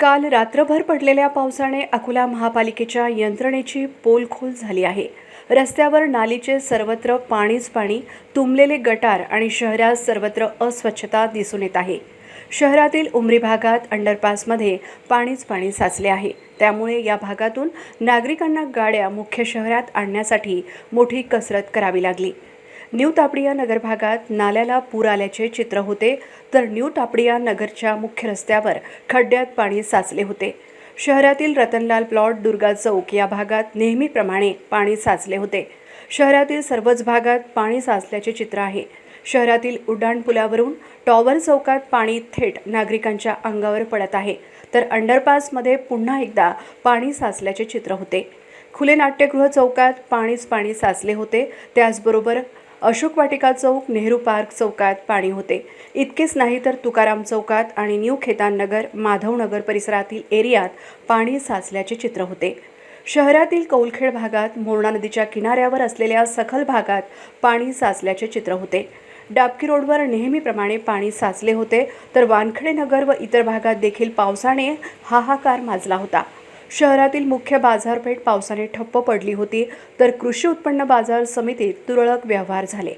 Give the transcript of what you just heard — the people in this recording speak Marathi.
काल रात्रभर पडलेल्या पावसाने अकोला महापालिकेच्या यंत्रणेची पोलखोल झाली आहे. रस्त्यावर नालीचे सर्वत्र पाणीच पाणी तुंबलेले गटार आणि शहरात सर्वत्र अस्वच्छता दिसून येत आहे. शहरातील उमरी भागात अंडरपासमध्ये पाणीच पाणी साचले आहे. त्यामुळे या भागातून नागरिकांना गाड्या मुख्य शहरात आणण्यासाठी मोठी कसरत करावी लागली. न्यू तापडिया नगर भागात नाल्याला पूर आल्याचे चित्र होते. तर न्यू तापडिया नगरच्या मुख्य रस्त्यावर खड्ड्यात पाणी साचले होते. शहरातील रतनलाल प्लॉट दुर्गा चौक या भागात नेहमीप्रमाणे पाणी साचले होते. शहरातील सर्वच भागात पाणी साचल्याचे चित्र आहे. शहरातील उड्डाणपुलावरून टॉवर चौकात पाणी थेट नागरिकांच्या अंगावर पडत आहे. तर अंडरपासमध्ये पुन्हा एकदा पाणी साचल्याचे चित्र होते. खुले नाट्यगृह चौकात पाणीच पाणी साचले होते. त्याचबरोबर अशोक वाटिका चौक नेहरू पार्क चौकात पाणी होते. इतकेच नाही तर तुकाराम चौकात आणि न्यू खेतान नगर माधवनगर परिसरातील एरियात पाणी साचल्याचे चित्र होते. शहरातील कौलखेड भागात मोरणा नदीच्या किनाऱ्यावर असलेल्या सखल भागात पाणी साचल्याचे चित्र होते. डाबकी रोडवर नेहमीप्रमाणे पाणी साचले होते तर वानखडे नगर व इतर भागात देखील पावसाने हाहाकार माजला होता. शहरातील मुख्य बाजारपेठ पावसाने ठप्प पडली होती तर कृषी उत्पन्न बाजार समितीत तुरळक व्यवहार झाले.